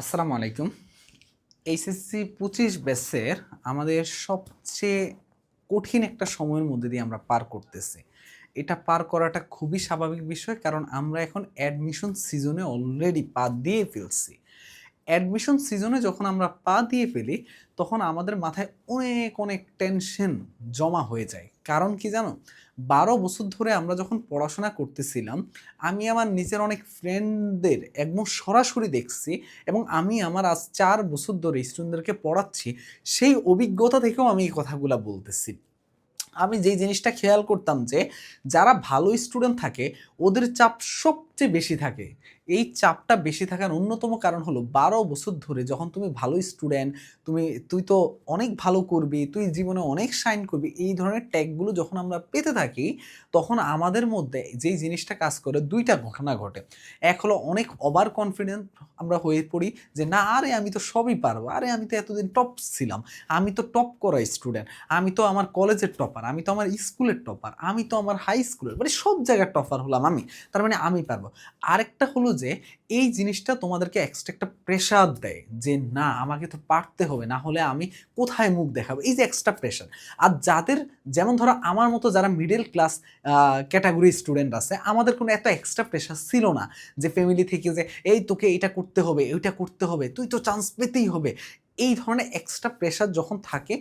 আসসালামু আলাইকুম। এইচএসসি পঁচিশ ব্যাচের আমাদের সবচেয়ে কঠিন একটা সময়ের মধ্যে দিয়ে আমরা পার করতেছি। এটা পার করাটা খুবই স্বাভাবিক বিষয় কারণ আমরা এখন অ্যাডমিশন সিজনে অলরেডি পা দিয়ে ফেলছি। অ্যাডমিশন সিজনে যখন আমরা পা দিয়ে ফেলি তখন আমাদের মাথায় অনেক অনেক টেনশন জমা হয়ে যায়। কারণ কি জানো? বারো বছর ধরে আমরা যখন পড়াশোনা করতেছিলাম, আমি আমার নিজের অনেক ফ্রেন্ডদের একদম সরাসরি দেখছি এবং আমি আমার আজ চার বছর ধরে স্টুডেন্টদেরকে পড়াচ্ছি, সেই অভিজ্ঞতা থেকেও আমি এই কথাগুলো বলতেছি। আমি যেই জিনিসটা খেয়াল করতাম যে, যারা ভালো স্টুডেন্ট থাকে, ওদের চাপ সবচেয়ে বেশি থাকে। এই চাপটা বেশি থাকার অন্যতম কারণ হলো বারো বছর ধরে যখন তুমি ভালো স্টুডেন্ট তুমি, তুই তো অনেক ভালো করবি, তুই জীবনে অনেক সাইন করবি, এই ধরনের ট্যাগগুলো যখন আমরা পেতে থাকি, তখন আমাদের মধ্যে যেই জিনিসটা কাজ করে দুইটা ঘটনা ঘটে। এক হলো অনেক ওভার কনফিডেন্ট আমরা হয়ে পড়ি যে, না, আরে আমি তো সবই পারব, আরে আমি তো এতদিন টপ ছিলাম, আমি তো টপ করা স্টুডেন্ট আমি তো আমার কলেজের টপার আমি তো আমার স্কুলের টপার আমি তো আমার হাই স্কুলের মানে সব জায়গার টপার হলাম আমি, তার মানে আমি পারব। আরেকটা হলো যে এই জিনিসটা তোমাদেরকে এক্সট্রা একটা প্রেশার দেয় যে না, আমাকে তো পারতে হবে, না হলে আমি কোথায় মুখ দেখাবো? এই যে এক্সট্রা প্রেশার আর যাদের, যেমন ধরো আমার মতো যারা মিডল ক্লাস ক্যাটাগরি স্টুডেন্ট আছে, আমাদের কোনো এত এক্সট্রা প্রেশার ছিল না যে ফ্যামিলি থেকে যে, এই তোকে এটা করতে হবে এইটা করতে হবে, তুই তো চান্স পেতেই হবে। এই ধরনের এক্সট্রা প্রেশার যখন থাকে,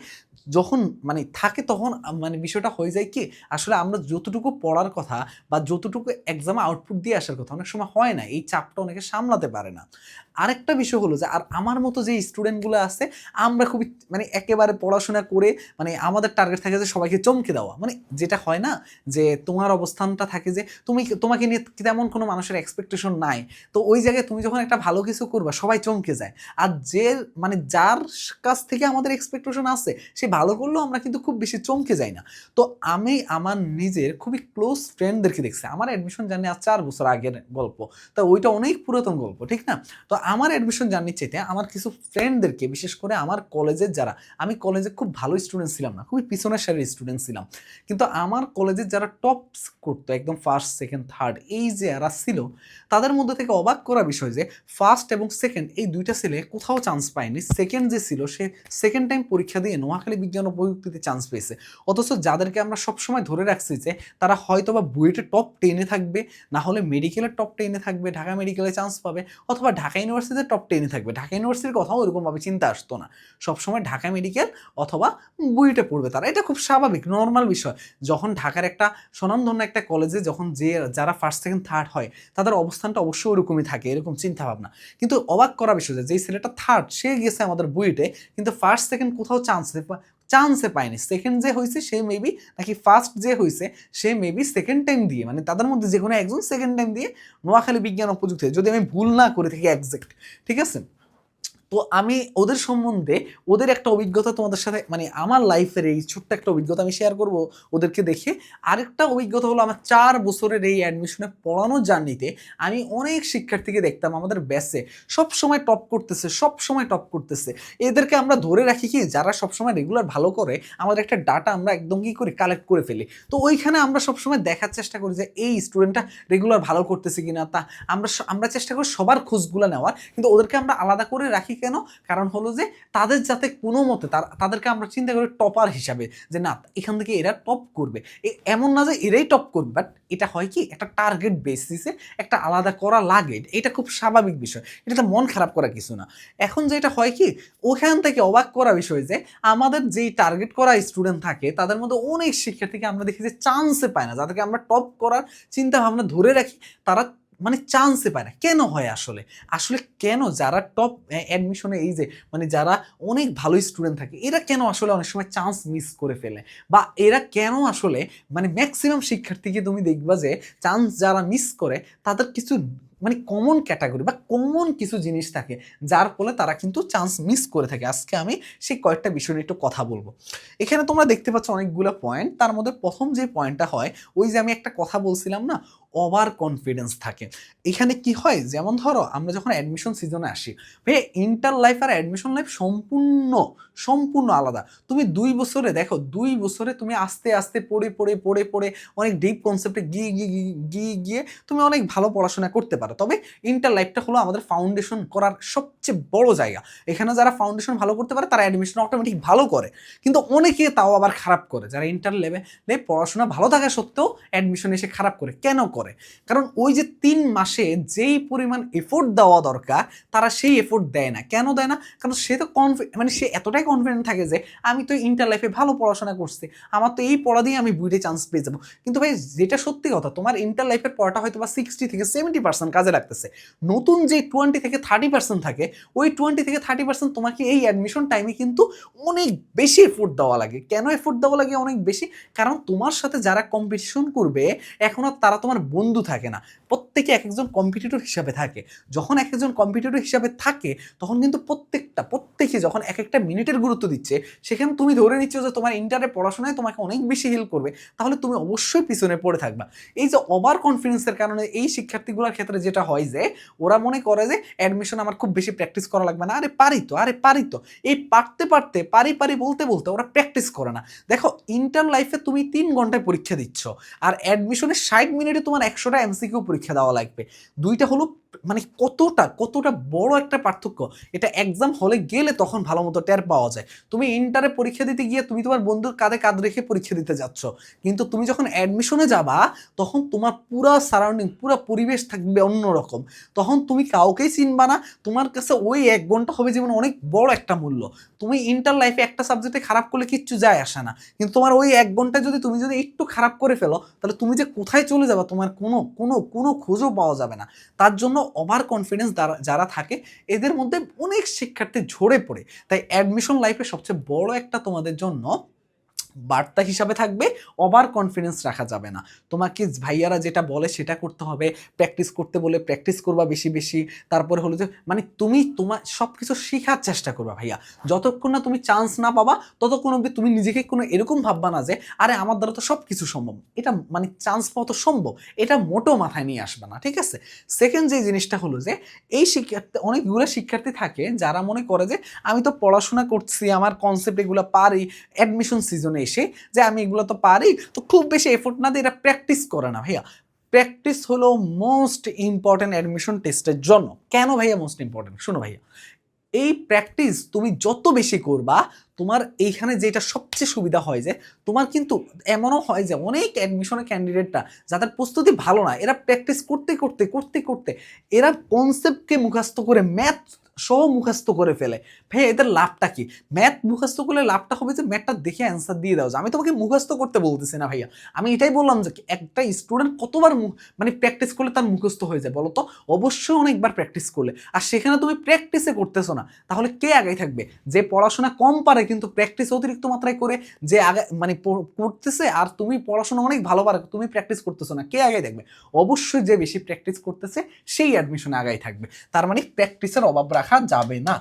যখন মানে থাকে তখন মানে বিষয়টা হয়ে যায় কি, আসলে আমরা যতটুকু পড়ার কথা বা যতটুকু এক্সামে আউটপুট দিয়ে আসার কথা, অনেক সময় হয় না, এই চাপটা অনেকে সামলাতে পারে না। আরেকটা বিষয় হলো যে, আর আমার মতো যে স্টুডেন্টগুলো আছে, আমরা খুবই মানে একেবারে পড়াশোনা করে মানে আমাদের টার্গেট থাকে যে সবাইকে চমকে দেওয়া। মানে যেটা হয় না, যে তোমার অবস্থানটা থাকে যে, তুমি তোমাকে নিয়ে তেমন কোনো মানুষের এক্সপেকটেশন নাই। তো ওই জায়গায় তুমি যখন একটা ভালো কিছু করবা, সবাই চমকে যায়। আর যে মানে যার কাছ থেকে আমাদের এক্সপেকটেশন আছে। সে ভালো করলেও আমরা কিন্তু খুব বেশি চমকে যাই না। তো আমি আমার নিজের খুবই ক্লোজ ফ্রেন্ডদেরকে দেখছি। আমার অ্যাডমিশন জানি আজ চার বছর আগের গল্প। তা ওইটা অনেক পুরাতন গল্প, ঠিক না? তো আমার অ্যাডমিশন জার্নির চাইতে আমার কিছু ফ্রেন্ডদেরকে বিশেষ করে আমার কলেজের যারা, আমি কলেজে খুব ভালো স্টুডেন্ট ছিলাম না, খুবই পিছনের সারির স্টুডেন্ট ছিলাম। কিন্তু আমার কলেজের যারা টপ করতো, একদম ফার্স্ট সেকেন্ড থার্ড এই যে যারা ছিল, তাদের মধ্যে থেকে অবাক করা বিষয় যে ফার্স্ট এবং সেকেন্ড এই দুইটা ছেলে কোথাও চান্স পায়নি। সেকেন্ড যে ছিল, সে সেকেন্ড টাইম পরীক্ষা দিয়ে নোয়াখালী বিজ্ঞান ও প্রযুক্তিতে চান্স পেয়েছে। অথচ যাদেরকে আমরা সবসময় ধরে রাখছি যে, তারা হয়তো বা বুয়েটে টপ টেনে থাকবে, না হলে মেডিকেলের টপ টেনে থাকবে, ঢাকা মেডিকেলে চান্স পাবে, অথবা ঢাকা ইউনিভার্সিটিতে টপ টেনে থাকবে। ঢাকা ইউনিভার্সিটির কথাও ওরকমভাবে চিন্তা আসতো না। সবসময় ঢাকা মেডিকেল অথবা বুয়েটে পড়বে তারা। এটা খুব স্বাভাবিক নর্মাল বিষয়। যখন ঢাকার একটা স্বনামধন্য একটা কলেজে যখন যে, যারা ফার্স্ট সেকেন্ড থার্ড হয়, তাদের অবস্থানটা অবশ্যই ওরকমই থাকে, এরকম চিন্তাভাবনা। কিন্তু অবাক করা বিষয় যে, যেই ছেলেটা থার্ড সে গেছে আমাদের বুয়েটে, কিন্তু ফার্স্ট সেকেন্ড কোথাও চান্স চান্সে পায়নি। সেকেন্ড যে হয়েছে, সে মেবি নাকি ফার্স্ট যে হয়েছে, সে মেবি সেকেন্ড টাইম দিয়ে মানে তাদের মধ্যে যে কোনো একজন সেকেন্ড টাইম দিয়ে নোয়াখালী বিজ্ঞান ও প্রযুক্তি, যদি আমি ভুল না করে থাকি একজ্যাক্ট ঠিক আছে? তো আমি ওদের সম্বন্ধে ওদের একটা অভিজ্ঞতা তোমাদের সাথে মানে আমার লাইফের এই ছোট্ট একটা অভিজ্ঞতা আমি শেয়ার করব ওদেরকে দেখে। আরেকটা অভিজ্ঞতা হলো আমার চার বছরের এই অ্যাডমিশনে পড়ানোর জার্নিতে আমি অনেক শিক্ষার্থীকে দেখতাম আমাদের ব্যাসে সব সময় টপ করতেছে, সব সময় টপ করতেছে। এদেরকে আমরা ধরে রাখি কি, যারা সবসময় রেগুলার ভালো করে, আমাদের একটা ডাটা আমরা একদম কি করে কালেক্ট করে ফেলি। তো ওইখানে আমরা সবসময় দেখার চেষ্টা করি যে, এই স্টুডেন্টটা রেগুলার ভালো করতেছে কিনা তা। আমরা আমরা চেষ্টা করি সবার খোঁজগুলো নেওয়ার, কিন্তু ওদেরকে আমরা আলাদা করে রাখি কেন? কারণ হলো যে তাদের যাতে কোনো মতে তাদেরকে আমরা চিন্তা করি টপার হিসাবে, যে না, এখান থেকে এরা টপ করবে। এমন না যে এরাই টপ করবে বাট এটা হয় কি, একটা টার্গেট বেসিসে একটা আলাদা করা লাগে। এটা খুব স্বাভাবিক বিষয়। এটাতে মন খারাপ করা কিছু না। এখন যেটা হয় কি, ওখান থেকে অবাক করা বিষয় যে আমাদের যেই টার্গেট করা স্টুডেন্ট থাকে, তাদের মধ্যে অনেক শিক্ষার্থীকে আমরা দেখি যে চান্সে পায় না। যাদেরকে আমরা টপ করার চিন্তা ভাবনা ধরে রাখি, তারা মানে চান্সে পায় না। কেন হয় আসলে? আসলে কেন যারা টপ অ্যাডমিশনে এই যে মানে যারা অনেক ভালো স্টুডেন্ট থাকে, এরা কেন আসলে অনেক সময় চান্স মিস করে ফেলে? বা এরা কেন আসলে মানে ম্যাক্সিমাম শিক্ষার্থীকে তুমি দেখবা যে চান্স যারা মিস করে, তাদের কিছু মানে কমন ক্যাটাগরি বা কমন কিছু জিনিস থাকে, যার ফলে তারা কিন্তু চান্স মিস করে থাকে। আজকে আমি সেই কয়েকটা বিষয় নিয়ে একটু কথা বলব। এখানে তোমরা দেখতে পাচ্ছ অনেকগুলো পয়েন্ট তার মধ্যে প্রথম যে পয়েন্টটা হয়, ওই যে আমি একটা কথা বলছিলাম না? ওভার কনফিডেন্স থাকে। এখানে কি হয়? যেমন ধরো, আমরা যখন অ্যাডমিশন সিজনে আসি ভাই ইন্টার লাইফ আর অ্যাডমিশন লাইফ সম্পূর্ণ সম্পূর্ণ আলাদা। তুমি দুই বছরে, দেখো, দুই বছরে তুমি আস্তে আস্তে পড়ে পড়ে পড়ে পড়ে অনেক ডিপ কনসেপ্টে গিয়ে গিয়ে গিয়ে গিয়ে তুমি অনেক ভালো পড়াশোনা করতে পারো। তবে ইন্টার লাইফটা হলো আমাদের ফাউন্ডেশন করার সবচেয়ে বড় জায়গা। এখানে যারা ফাউন্ডেশন ভালো করতে পারে, তারা অ্যাডমিশন অটোমেটিক ভালো করে। কিন্তু অনেকে তাও আবার খারাপ করে। যারা ইন্টার লেভেলে পড়াশোনা ভালো থাকা সত্ত্বেও অ্যাডমিশন এসে খারাপ করে। কেন করে। কারণ ওই যে তিন মাসে যেই পরিমাণ এফোর্ট দেওয়া দরকার, তারা সেই এফোর্ট দেয় না। কেন দেয় না? কারণ সে তো কনফি মানে সে এতটাই কনফিডেন্ট থাকে যে, আমি তো ইন্টার লাইফে ভালো পড়াশোনা করছি, আমার তো এই পড়া দিয়ে আমি বুইটে চান্স পেয়ে যাব। কিন্তু ভাই, যেটা সত্যি কথা, তোমার ইন্টার লাইফের পড়াটা হয়তো বা সিক্সটি থেকে সেভেন্টি পার্সেন্ট কাজে লাগতেছে। নতুন যে টোয়েন্টি থেকে থার্টি পার্সেন্ট থাকে, ওই টোয়েন্টি থেকে থার্টি পার্সেন্ট তোমাকে এই অ্যাডমিশন টাইমে কিন্তু অনেক বেশি এফোর্ট দেওয়া লাগে। কেন এফোর্ট দেওয়া লাগে অনেক বেশি? কারণ তোমার সাথে যারা কম্পিটিশন করবে, এখন আর তারা তোমার বন্ধু থাকে না। প্রত্যেকে এক একজন কম্পিটিটর হিসাবে থাকে। যখন এক একজন কম্পিটিটর হিসাবে থাকে, তখন কিন্তু প্রত্যেকটা, প্রত্যেকে যখন এক একটা মিনিটের গুরুত্ব দিচ্ছে, সেখানে তুমি ধরে নিচ্ছ যে তোমার ইন্টারে পড়াশোনায় তোমাকে অনেক বেশি হেল্প করবে। তাহলে তুমি অবশ্যই পিছনে পড়ে থাকবা। এই যে ওভার কনফিডেন্সের কারণে এই শিক্ষার্থীগুলোর ক্ষেত্রে যেটা হয় যে, ওরা মনে করে যে অ্যাডমিশন আমার খুব বেশি প্র্যাকটিস করা লাগবে না। আরে পারি তো, আরে পারি তো। এই পারতে পারতে, পারি পারি বলতে বলতে ওরা প্র্যাকটিস করে না। দেখো ইন্টার লাইফে তুমি তিন ঘন্টায় পরীক্ষা দিচ্ছ। আর অ্যাডমিশনের ষাট মিনিটে তোমার একশোটা এমসিকিউ পরীক্ষা দেওয়া লাগবে। দুইটা হলো মানে কতটা কতটা বড় একটা পার্থক্য। এটা এক্সাম হলে গেলে তখন ভালো মতো টের পাওয়া যায়। তুমি ইন্টারে পরীক্ষা দিতে গিয়ে তুমি তোমার বন্ধুর কাঁধে কাঁধ রেখে পরীক্ষা দিতে যাচ্ছ। কিন্তু তুমি যখন অ্যাডমিশনে যাবা, তখন তোমার পুরো সারাউন্ডিং পুরো পরিবেশ থাকবে অন্যরকম। তখন তুমি কাউকেই চিনবা না। তোমার কাছে ওই এক ঘণ্টা হবে যেমন অনেক বড় একটা মূল্য। তুমি ইন্টার লাইফে একটা সাবজেক্টে খারাপ করলে কিচ্ছু যায় আসে না। কিন্তু তোমার ওই এক ঘণ্টা যদি তুমি যদি একটু খারাপ করে ফেলো, তাহলে তুমি যে কোথায় চলে যাবে, তোমার কোনো কোনো কোনো খোঁজও পাওয়া যাবে না। তার জন্য ওভার কনফিডেন্স যারা থাকে, এদের মধ্যে অনেক শিক্ষার্থী ঝরে পড়ে। তাই অ্যাডমিশন লাইফে সবচেয়ে বড় একটা তোমাদের জন্য বার্তা হিসাবে থাকবে, ওভার কনফিডেন্স রাখা যাবে না। তোমাকে ভাইয়ারা যেটা বলে সেটা করতে হবে প্র্যাকটিস করতে বলে প্র্যাকটিস করবা বেশি বেশি, তারপরে হলো যে মানে তুমি তোমার সব কিছু শেখার চেষ্টা করবা ভাইয়া। যতক্ষণ না তুমি চান্স না পাবা, ততক্ষণ অব্দি তুমি নিজেকে কোনো এরকম ভাববা না যে, আরে, আমার দ্বারা তো সব কিছু সম্ভব। এটা মানে চান্স পাওয়া তো সম্ভব, এটা মোটো মাথায় নিয়ে আসবে না, ঠিক আছে? সেকেন্ড যে জিনিসটা হলো যে, এই শিক্ষার্থী, অনেকগুলো শিক্ষার্থী থাকে যারা মনে করে যে, আমি তো পড়াশোনা করছি, আমার কনসেপ্ট এগুলো পারি অ্যাডমিশন সিজনে এসে যে আমি এগুলো তো পারি, তো খুব বেশি এফোর্ট না দিয়ে এটা প্র্যাকটিস করে না ভাইয়া। প্র্যাকটিস হলো মোস্ট ইম্পর্টেন্ট অ্যাডমিশন টেস্টের জন্য। কেন ভাইয়া মোস্ট ইম্পর্টেন্ট শোনো ভাইয়া, এই প্র্যাকটিস তুমি যত বেশি করবা, তোমার এইখানে যেটা সবচেয়ে সুবিধা হয় যে, তোমার কিন্তু এমনও হয় যে অনেক অ্যাডমিশনের ক্যান্ডিডেটটা যাদের প্রস্তুতি ভালো না, এরা প্র্যাকটিস করতে করতে করতে করতে এরা কনসেপ্টকে মুখস্থ করে ম্যাথ সহ মুখস্থ করে ফেলে। ভাই, এদের লাভটা কি? ম্যাথ মুখস্থ করলে লাভটা হবে যে, ম্যাথটা দেখে অ্যান্সার দিয়ে দাও যে, আমি তোমাকে মুখস্থ করতে বলতেছি না ভাইয়া। আমি এটাই বললাম যে, একটা স্টুডেন্ট কতবার মানে প্র্যাকটিস করলে তার মুখস্থ হয়ে যায় বলো তো? অবশ্যই অনেকবার প্র্যাকটিস করলে। আর সেখানে তুমি প্র্যাকটিসে করতেছো না, তাহলে কে আগে থাকবে? যে পড়াশোনা কম পারে কিন্তু প্র্যাকটিস অতিরিক্ত মাত্রায় করে, যে আগে মানে পড়তেছে আর তুমি পড়াশোনা অনেক ভালো পারে, তুমি প্র্যাকটিস করতেছো না, কে আগে থাকবে? অবশ্যই যে বেশি প্র্যাকটিস করতেছে, সেই অ্যাডমিশনে আগাই থাকবে। তার মানে প্র্যাকটিসের অভাব রাখা যাবে না।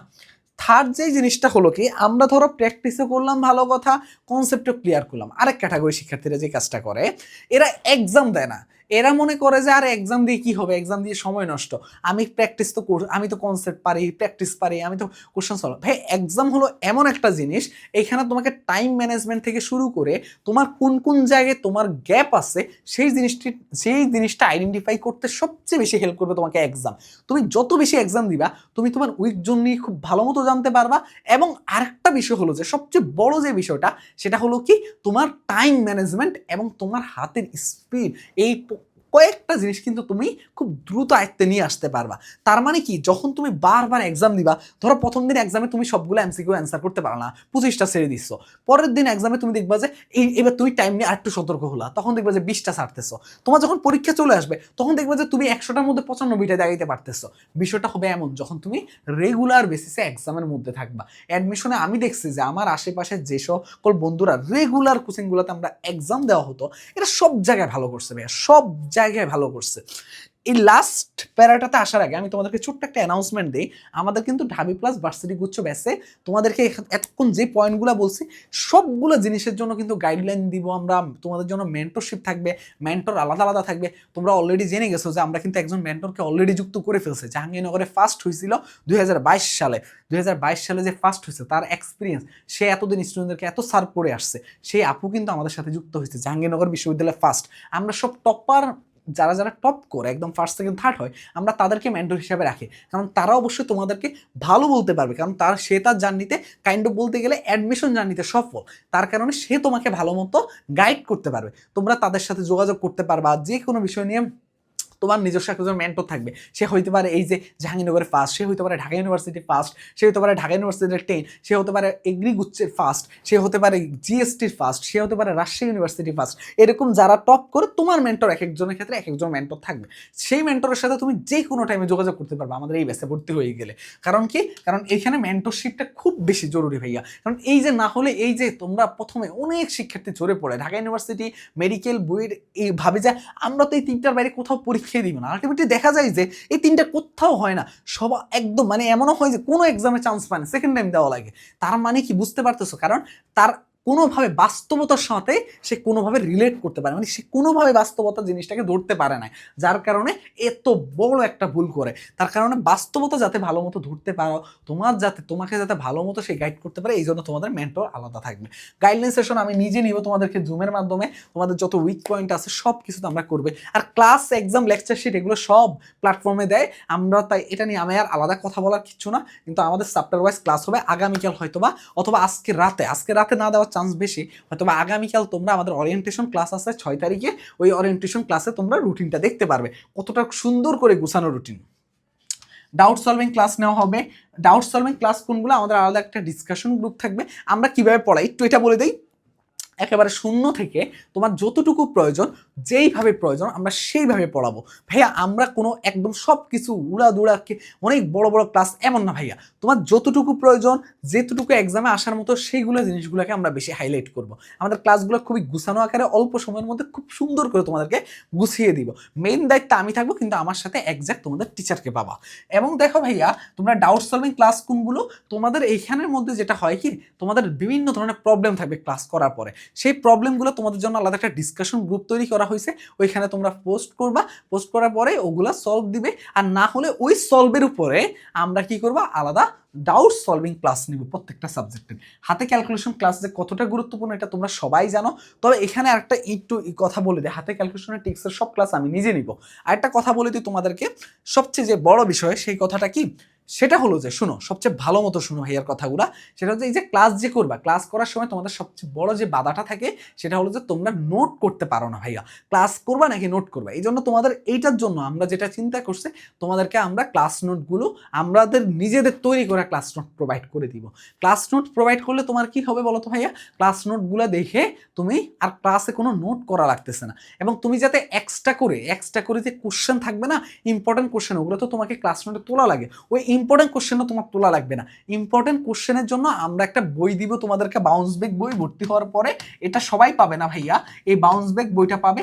থার্ড যে জিনিসটা হলো কি, আমরা ধরো প্র্যাকটিসও করলাম ভালো কথা কনসেপ্টও ক্লিয়ার করলাম। আরেক ক্যাটাগরি শিক্ষার্থীরা যে কাজটা করে, এরা এক্সাম দেয় না। এরা মনে করে যে, আর এক্সাম দিয়ে কি হবে? এক্সাম দিয়ে সময় নষ্ট। আমি প্র্যাকটিস তো আমি তো কনসেপ্ট পারি প্র্যাকটিস পারি, আমি তো কোশ্চেন সলভ ভাই এক্সাম হলো এমন একটা জিনিস, এখানে তোমাকে টাইম ম্যানেজমেন্ট থেকে শুরু করে তোমার কোন কোন জায়গায় তোমার গ্যাপ আছে, সেই জিনিসটি সেই জিনিসটা আইডেন্টিফাই করতে সবচেয়ে বেশি হেল্প করবে তোমাকে এক্সাম তুমি যত বেশি এক্সাম দিবা, তুমি তোমার উইক জোন নিয়ে খুব ভালো মতো জানতে পারবা এবং আরেকটা বিষয় হলো যে, সবচেয়ে বড় যে বিষয়টা, সেটা হলো কি, তোমার টাইম ম্যানেজমেন্ট এবং তোমার হাতের স্পিড এই কয়েকটা জিনিস কিন্তু তুমি খুব দ্রুত আয়ত্তে নিয়ে আসতে পারবা। তার মানে কি? যখন তুমি বারবার এক্সাম দিবা, ধরো প্রথম দিন এক্সামে তুমি সবগুলো এমসিকিউ অ্যান্সার করতে পারো না, পঁচিশটা ছেড়ে দিচ্ছ। পরের দিন এক্সামে তুমি দেখবা যে এই এবার তুমি টাইম নিয়ে আরেকটু সতর্ক হলা, তখন দেখবা যে বিশটা ছাড়তেছ। তোমার যখন পরীক্ষা চলে আসবে, তখন দেখবা যে তুমি একশোটার মধ্যে পঁচানব্বইটা দেখাইতে পারতেছো। বিষয়টা হবে এমন, যখন তুমি রেগুলার বেসিসে এক্সামের মধ্যে থাকবা। অ্যাডমিশনে আমি দেখছি যে আমার আশেপাশে যে সকল বন্ধুরা রেগুলার কোচিংগুলোতে আমরা এক্সাম দেওয়া হতো এটা সব জায়গায় ভালো করছে ভাইয়া, সব জায়গায় ভালো করছে। এই লাস্ট প্যারাটাতে আসার আগে আমি তোমাদেরকে ছোট্ট একটা অ্যানাউন্সমেন্ট দিই। আমাদের কিন্তু ঢাবি প্লাস ভার্সিটি গুচ্ছ ব্যাসে তোমাদেরকে এতক্ষণ যে পয়েন্টগুলো বলছি, সবগুলো জিনিসের জন্য কিন্তু গাইডলাইন দিব আমরা। তোমাদের জন্য মেন্টরশিপ থাকবে মেন্টর আলাদা আলাদা থাকবে। তোমরা অলরেডি জেনে গেছো যে আমরা কিন্তু একজন মেন্টরকে অলরেডি যুক্ত করে ফেলছে। জাহাঙ্গীরনগরে ফার্স্ট হয়েছিল দুই হাজার বাইশ সালে। দুই হাজার বাইশ সালে যে ফার্স্ট হয়েছে, তার এক্সপিরিয়েন্স সে এতদিন স্টুডেন্টদেরকে এত সার্ভ করে আসছে। সেই আপু কিন্তু আমাদের সাথে যুক্ত হয়েছে। জাহাঙ্গীরনগর বিশ্ববিদ্যালয়ে ফার্স্ট আমরা সব টপার যারা যারা টপ করে একদম ফার্স্ট সেকেন্ড থার্ড হয়, আমরা তাদেরকে মেন্টর হিসাবে রাখি। কারণ তারা অবশ্যই তোমাদেরকে ভালো বলতে পারবে। কারণ তার, সে তার জার্নিতে কাইন্ড অফ বলতে গেলে অ্যাডমিশন জার্নিতে সফল। তার কারণে সে তোমাকে ভালো মতো গাইড করতে পারবে। তোমরা তাদের সাথে যোগাযোগ করতে পারবা যে কোনো বিষয় নিয়ে তোমার নিজস্ব একজন মেন্টর থাকবে। সে হইতে পারে এই যে জাহাঙ্গীরনগরের ফার্স্ট সে হইতে পারে ঢাকা ইউনিভার্সিটি ফার্স্ট সে হতে পারে ঢাকা ইউনিভার্সিটির টেন সে হতে পারে এগ্রিগুচ্ছের ফার্স্ট সে হতে পারে জিএসটির ফার্স্ট সে হতে পারে রাজশাহী ইউনিভার্সিটি ফার্স্ট এরকম যারা টপ করে তোমার মেন্টর এক একজনের ক্ষেত্রে এক একজন মেন্টর থাকবে। সেই মেন্টরের সাথে তুমি যে কোনো টাইমে যোগাযোগ করতে পারবে আমাদের এই ব্যাসে ভর্তি হয়ে গেলে। কারণ কি? কারণ এখানে মেন্টরশিপটা খুব বেশি জরুরি ভাইয়া। কারণ এই যে না হলে এই যে তোমরা প্রথমে অনেক শিক্ষার্থী চড়ে পড়ে। ঢাকা ইউনিভার্সিটি মেডিকেল বইয়ের এই ভাবে যে আমরা তো এই তিনটার বাইরে কোথাও পরীক্ষাই দিবেন আলটিমেটলি দেখা যায় যে এই তিনটা কোথাও হয় না। সব, একদম মানে এমনও হয় যে কোনো এক্সামে চান্স পায় না। সেকেন্ড টাইম দেওয়া লাগে। তার মানে কি? বুঝতে পারতেছো? কারণ তার কোনোভাবে বাস্তবতার সাথে সে কোনোভাবে রিলেট করতে পারে। মানে সে কোনোভাবে বাস্তবতা জিনিসটাকে ধরতে পারে না। যার কারণে এত বড় একটা ভুল করে। তার কারণে বাস্তবতা যাতে ভালো মতো ধরতে পারো, তোমার যাতে, তোমাকে যাতে ভালো মতো সে গাইড করতে পারে এই জন্য তোমাদের মেন্টর আলাদা থাকবে। গাইডলাইন সেশন আমি নিজে নিব তোমাদেরকে জুমের মাধ্যমে। তোমাদের যত উইক পয়েন্ট আছে সব কিছু তো আমরা করবে। আর ক্লাস এক্সাম লেকচার শিট এগুলো সব প্ল্যাটফর্মে দেয়। আমরা তাই এটা নিয়ে আমি আর আলাদা কথা বলার কিছু না। কিন্তু আমাদের চ্যাপ্টার ওয়াইজ ক্লাস হবে। আগামীকাল হয়তোবা অথবা আজকে রাতে আজকে রাতে না দেওয়ার চান্স বেশি হয়তো বা আগামীকাল তোমরা আমাদের অরিয়েন্টেশন ক্লাস আছে ছয় তারিখে, ওই অরিয়েন্টেশন ক্লাসে তোমরা রুটিনটা দেখতে পারবে। কতটা সুন্দর করে গুছানো রুটিন ডাউট সলভিং ক্লাস নেওয়া হবে। ডাউট সলভিং ক্লাস কোনগুলো? আমাদের আলাদা একটা ডিসকাশন গ্রুপ থাকবে। আমরা কীভাবে পড়াই? একটু এটা বলে দিই। একেবারে শূন্য থেকে তোমার যতটুকু প্রয়োজন, যেইভাবে প্রয়োজন আমরা সেইভাবে পড়াবো। ভাইয়া, আমরা কোনো একদম সব কিছু উড়া দুড়াকে অনেক বড় বড় ক্লাস এমন না ভাইয়া। তোমার যতটুকু প্রয়োজন, যেতটুকু এক্সামে আসার মতো সেইগুলো জিনিসগুলোকে আমরা বেশি হাইলাইট করব। আমাদের ক্লাসগুলো খুবই গুছানো আকারে অল্প সময়ের মধ্যে খুব সুন্দর করে তোমাদেরকে গুছিয়ে দিব। মেইন দায়িত্ব আমি থাকব, কিন্তু আমার সাথে একজ্যাক্ট তোমাদের টিচারকে পাবা। এবং দেখো ভাইয়া, তোমরা ডাউট সলভিং ক্লাস কোনগুলো, তোমাদের এইখানের মধ্যে যেটা হয় কি, তোমাদের বিভিন্ন ধরনের প্রবলেম থাকবে ক্লাস করার পরে। সেই প্রবলেমগুলো তোমাদের জন্য আলাদা একটা ডিসকাশন গ্রুপ তৈরি করা হয়েছে। ওইখানে তোমরা পোস্ট করবা। পোস্ট করার পরে ওগুলা সলভ দিবে। আর না হলে ওই সলভের উপরে আমরা কি করবা? আলাদা ডাউট সলভিং ক্লাস নিব প্রত্যেকটা সাবজেক্টের হাতে ক্যালকুলেশন ক্লাস যে কতটা গুরুত্বপূর্ণ এটা তোমরা সবাই জানো। তবে এখানে একটা একটু কথা বলে দিই। হাতে ক্যালকুলেশনের টিক্সের সব ক্লাস আমি নিজে নিব। আর একটা কথা বলে দিই তোমাদেরকে। সবচেয়ে যে বড় বিষয় সেই কথাটা কি? সেটা হলো যে, শোনো, সবচেয়ে ভালো মতো শোনো ভাইয়ার কথাগুলা। সেটা হচ্ছে এই যে ক্লাস যে করবা ক্লাস করার সময় তোমাদের সবচেয়ে বড় যে বাধাটা থাকে, সেটা হলো যে, তোমরা নোট করতে পারো না ভাইয়া। ক্লাস করবা নাকি নোট করবা? এই জন্য তোমাদের এইটার জন্য আমরা যেটা চিন্তা করছি, তোমাদেরকে আমরা ক্লাস নোটগুলো আমাদের নিজেদের তৈরি করা ক্লাস নোট প্রোভাইড করে দিব। ক্লাস নোট প্রোভাইড করলে তোমার কি হবে বলো তো ভাইয়া? ক্লাস নোটগুলো দেখে তুমি আর ক্লাসে কোনো নোট করা লাগতেছে না। এবং তুমি যাতে এক্সট্রা করে এক্সট্রা করে যে কোশ্চেন থাকবে না ইম্পর্টেন্ট কোশ্চেন ওগুলো তো তোমাকে ক্লাস নোটে তোলা লাগে। ওই ইম্পর্টেন্ট কোশ্চেনও তোমার তোলা লাগবে না। ইম্পর্টেন্ট কোশ্চেনের জন্য আমরা একটা বই দিব, তোমাদেরকে বাউন্স ব্যাক বই ভর্তি হওয়ার পরে। এটা সবাই পাবে না ভাইয়া। এই বাউন্স ব্যাক বইটা পাবে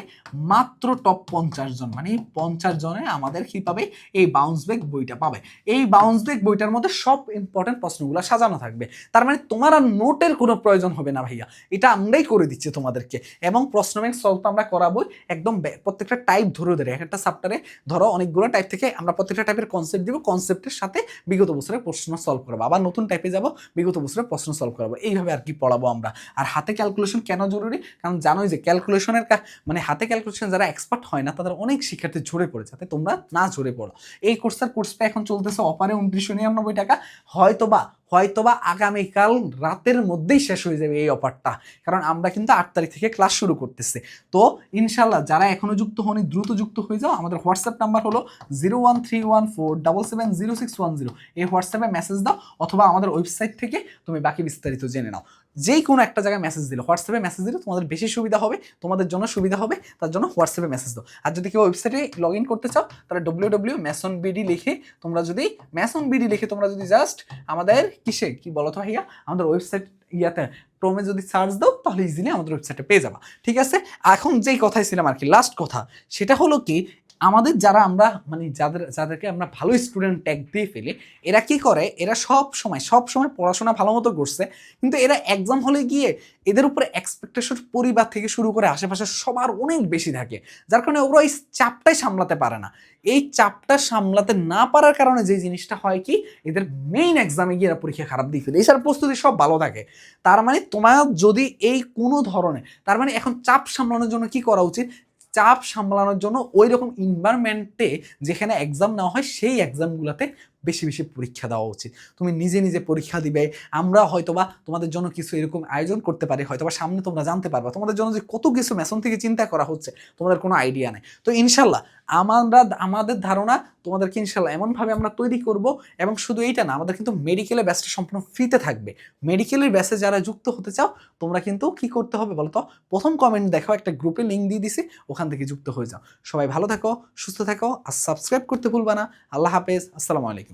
মাত্র টপ পঞ্চাশ জন। মানে এই পঞ্চাশ জনে আমাদের কি পাবে? এই বাউন্স ব্যাক বইটা পাবে। এই বাউন্স ব্যাক বইটার মধ্যে সব ইম্পর্টেন্ট প্রশ্নগুলো সাজানো থাকবে। তার মানে তোমার আর নোটের কোনো প্রয়োজন হবে না ভাইয়া। এটা আমরাই করে দিচ্ছি তোমাদেরকে। এবং প্রশ্ন ব্যাংক সলভ তো আমরা করাবো একদম প্রত্যেকটা টাইপ ধরে ধরে। এক একটা সাপ্টারে ধরো অনেকগুলো টাইপ থেকে আমরা প্রত্যেকটা টাইপের কনসেপ্ট দিব। কনসেপ্টের সাথে বিগত বছরের প্রশ্ন সলভ করব। আবার নতুন টাইপে যাব, বিগত বছরের প্রশ্ন সলভ করাবো। এইভাবে আর কি পড়াবো আমরা? আর হাতে ক্যালকুলেশন কেন জরুরি? কারণ জানোই যে ক্যালকুলেশনের মানে হাতে ক্যালকুলেশন যারা এক্সপার্ট হয় না, তাদের অনেক শিক্ষার্থী ঝরে পড়ে যাতে তোমরা না ঝরে পড়ো। এই কোর্সের কোর্সটা এখন চলতেছে অপারে উনত্রিশশো নিরানব্বই টাকা। হয়তোবা হয়তোবা আগামীকাল রাতের মধ্যেই শেষ হয়ে যাবে এই অফারটা। কারণ আমরা কিন্তু আট তারিখ থেকে ক্লাস শুরু করতেছি। তো ইনশাল্লাহ যারা এখনও যুক্ত হনি দ্রুত যুক্ত হয়ে যাও। আমাদের হোয়াটসঅ্যাপ নাম্বার হলো zero one three one four double seven zero six one zero. এই হোয়াটসঅ্যাপে মেসেজ দাও অথবা আমাদের ওয়েবসাইট থেকে তুমি বাকি বিস্তারিত জেনে নাও। যেই কোনো একটা জায়গায় মেসেজ দিলে। হোয়াটসঅ্যাপে মেসেজ দিলে, তোমাদের বেশি সুবিধা হবে, তোমাদের জন্য সুবিধা হবে, তার জন্য হোয়াটসঅ্যাপে মেসেজ দাও। আর যদি কেউ ওয়েবসাইটে লগ ইন করতে চাও, তাহলে ডব্লিউ ডব্লিউ ম্যাসন বিডি লিখে তোমরা যদি ম্যাসন বিডি লিখে তোমরা যদি জাস্ট আমাদের কিসে, কি বলো তো ভাইয়া? আমাদের ওয়েবসাইট ইয়াতে ক্রোমে যদি সার্চ দাও, তাহলে ইজিলি আমাদের ওয়েবসাইটে পেয়ে যাবা। ঠিক আছে? এখন যেই কথাই ছিলাম আর কি লাস্ট কথা, সেটা হলো কি আমাদের যারা আমরা মানে যাদের, যাদেরকে আমরা ভালো স্টুডেন্ট ট্যাগ দিয়ে ফেলি, এরা কি করে? এরা সব সময় সব সময় পড়াশোনা ভালো মতো করছে, কিন্তু এরা এক্সাম হলে গিয়ে এদের উপরে এক্সপেকটেশন পরিবার থেকে শুরু করে আশেপাশে সবার অনেক বেশি থাকে, যার কারণে ওরা এই চাপটাই সামলাতে পারে না। এই চাপটা সামলাতে না পারার কারণে যে জিনিসটা হয় কি? এদের মেইন এক্সামে গিয়ে এরা পরীক্ষা খারাপ দিয়ে ফেলে। এছাড়া প্রস্তুতি সব ভালো থাকে। তার মানে তোমার যদি এই কোনো ধরনের, তার মানে এখন চাপ সামলানোর জন্য কি করা উচিত? চাপ সামলানোর জন্য ওই রকম ইনভায়রনমেন্টে যেখানে এক্সাম নেওয়া হয় সেই এক্সামগুলোতে বেশি বেশি পরীক্ষা দেওয়া উচিত। তুমি নিজে নিজে পরীক্ষা দিবে, আমরা হয়তোবা তোমাদের জন্য কিছু এরকম আয়োজন করতে পারি, হয়তোবা সামনে তোমরা জানতে পারবা। তোমাদের জন্য যে কত কিছু মেশন থেকে চিন্তা করা হচ্ছে, তোমাদের কোনো আইডিয়া নেই। তো ইনশাল্লাহ আমরা, আমাদের ধারণা তোমাদেরকে ইনশাল্লাহ এমনভাবে আমরা তৈরি করব এবং শুধু এইটা না, আমাদের কিন্তু মেডিকেলের ব্যাচটা সম্পূর্ণ ফ্রিতে থাকবে। মেডিকেলের ব্যাচে যারা যুক্ত হতে চাও, তোমরা কিন্তু কি করতে হবে বলো তো প্রথম কমেন্ট দেখো একটা গ্রুপে লিঙ্ক দিয়ে দিছি, ওখান থেকে যুক্ত হয়ে যাও। সবাই ভালো থাকো, সুস্থ থাকো, আর সাবস্ক্রাইব করতে ভুলবা না। আল্লাহ হাফেজ, আসসালামু আলাইকুম।